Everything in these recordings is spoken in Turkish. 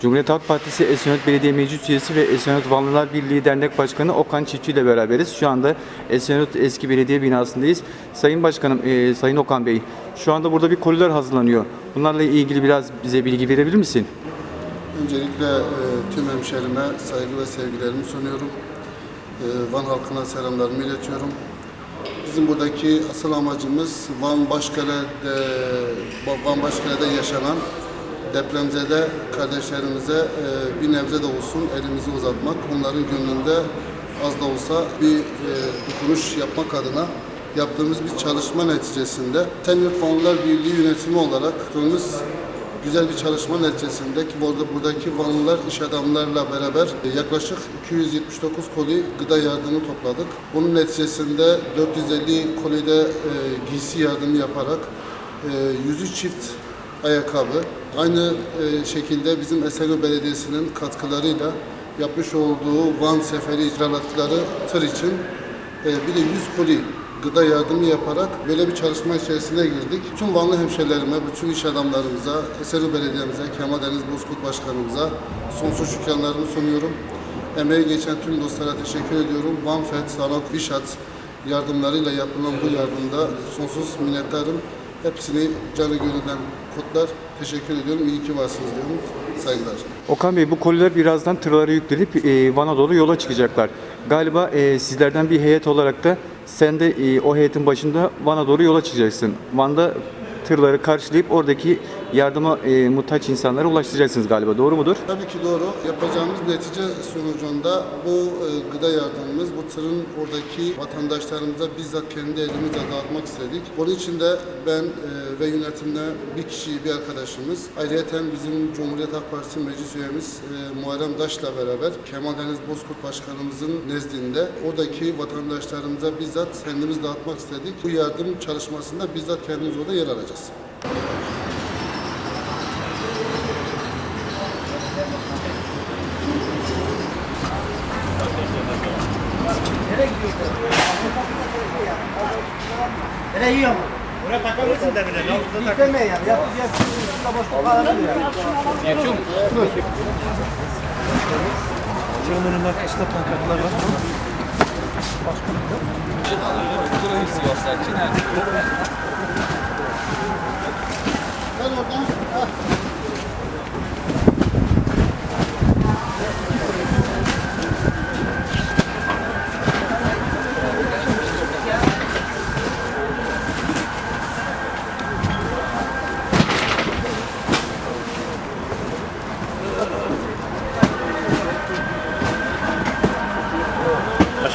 Cumhuriyet Halk Partisi Esenyurt Belediye Meclis Üyesi ve Esenyurt Vanlılar Birliği Dernek Başkanı Okan Çiftçi ile beraberiz. Şu anda Esenyurt eski belediye binasındayız. Sayın Başkanım, e, Sayın Okan Bey, şu anda burada bir koliler hazırlanıyor. Bunlarla ilgili biraz bize bilgi verebilir misin? Öncelikle e, tüm hemşerime saygı ve sevgilerimi sunuyorum. E, Van halkına selamlarımı iletiyorum. Bizim buradaki asıl amacımız Van Başkale'de, Van Başkale'de yaşanan depremzede kardeşlerimize e, bir nebze de olsun elimizi uzatmak, onların gönlünde az da olsa bir e, dokunuş yapmak adına yaptığımız bir çalışma neticesinde Senyurt Vanlılar Birliği yönetimi olarak yaptığımız güzel bir çalışma neticesinde ki burada buradaki Vanlılar iş adamlarla beraber yaklaşık 279 koli gıda yardımı topladık. Bunun neticesinde 450 kolide e, giysi yardımı yaparak e, 100'ü çift ayakkabı aynı e, şekilde bizim Esenler Belediyesi'nin katkılarıyla yapmış olduğu Van Seferi icraatları tır için e, bir de 100 koli gıda yardımı yaparak böyle bir çalışma içerisine girdik. Tüm Vanlı hemşehrilerime, bütün iş adamlarımıza, Eserli Belediye'mize, Kemal Deniz Bozkurt Başkanımıza sonsuz şükranlarımı sunuyorum. Emeği geçen tüm dostlara teşekkür ediyorum. Van Fet, Sanat, Vişat yardımlarıyla yapılan bu yardımda sonsuz minnettarım. Hepsini canı gönülden kutlar. Teşekkür ediyorum. İyi ki varsınız diyorum. Saygılar. Okan Bey, bu koliler birazdan tırlara yüklenip e, Van'a doğru yola çıkacaklar. Galiba e, sizlerden bir heyet olarak da sen de e, o heyetin başında Van'a doğru yola çıkacaksın. Van'da tırları karşılayıp oradaki yardıma e, muhtaç insanlara ulaştıracaksınız galiba. Doğru mudur? Tabii ki doğru. Yapacağımız netice sonucunda bu e, gıda yardımımız, bu tırın oradaki vatandaşlarımıza bizzat kendi elimizle dağıtmak istedik. Bunun için de ben e, ve yönetimde bir kişi, bir arkadaşımız, ayrıca bizim Cumhuriyet Halk Partisi meclis üyemiz e, Muharrem Daş'la beraber Kemal Deniz Bozkurt Başkanımızın nezdinde oradaki vatandaşlarımıza bizzat kendimiz dağıtmak istedik. Bu yardım çalışmasında bizzat kendimiz orada yer alacağız. Nereye yiyor mu? Buraya takabilirsin. Ne oldu? İsteme yani. Yapacağız. Şurada boş bir kalan yani. Yetiyor mu? Senin önünde esnaf pankartlar var. Ben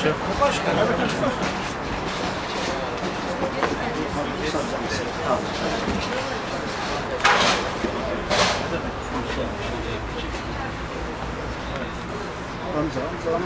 Başka. Başka. Hamza, Hamza.